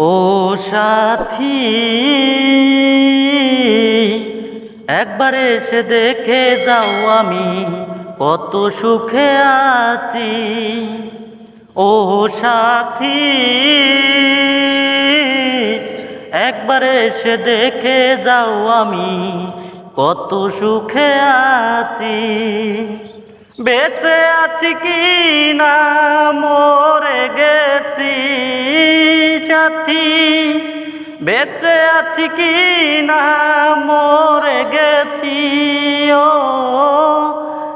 ও সাথী, একবার এসে দেখে যাও আমি কত সুখে আছি। ও সাথী, একবার এসে দেখে যাও আমি কত সুখে আছি। বেঁচে আছি কি না, মরে গেছি। সাথী বেঁচে আছি কি না? মরে গেছি, ও।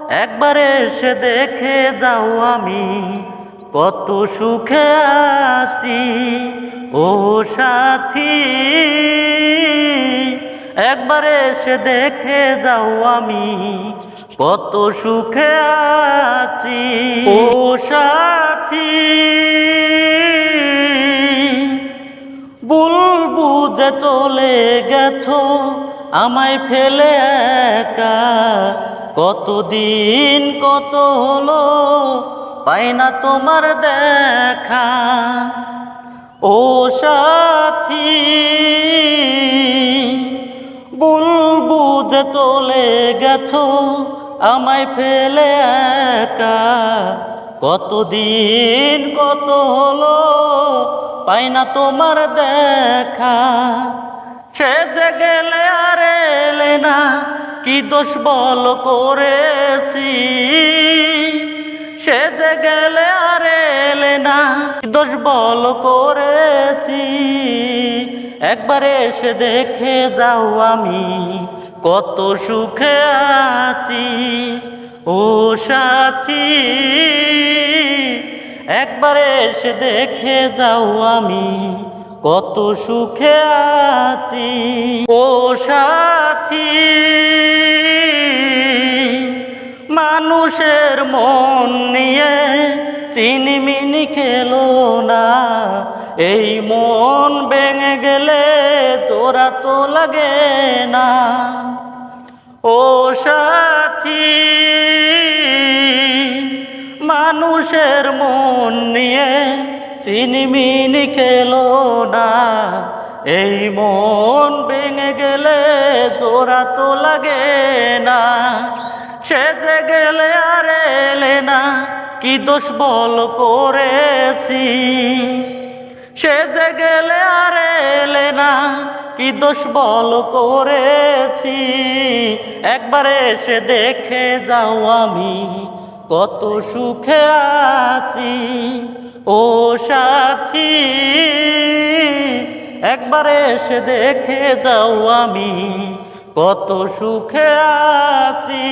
একবার এসে দেখে যাও আমি কত সুখে আছি, ও সাথী। একবার এসে দেখে যাও আমি কত সুখে আছি, ও সাথী। যে চলে গেছো, আমায় ফেলে একা। কতদিন কত হলো, পাই না তোমার দেখা। ও সাথী বুলবু যে চলে গেছো, আমায় ফেলে একা। কতদিন কত হলো পাই না তোমার দেখা। সে যে গেলে আর এলে না, কি দোষ বল করেছি? সে যে গেলে আর এলে না, কি দোষ বল করেছি? একবার এসে দেখে যাও আমি, কত সুখে আছি। ও সাথী একবার এসে দেখে যাও আমি, কত সুখে আছি। ও সাথী, মানুষের মন নিয়ে চিনিমিনি খেলো না। এই মন ভেঙে গেলে তোরা তো লাগে না। ও সাথী মানুষের মন নিয়ে চিনিমিনি খেলো না। এই মন ভেঙে গেলে তোরা তো লাগে না। সেজে গেলে আর এলে না, কি দোষ বল করেছি? সেজে গেলে আর এলে না, কি দোষ বল করেছি? একবারে এসে দেখে যাও আমি কত সুখে আছি ও সাক্ষী একবার এসে দেখে যাও আমি কত সুখে আছি।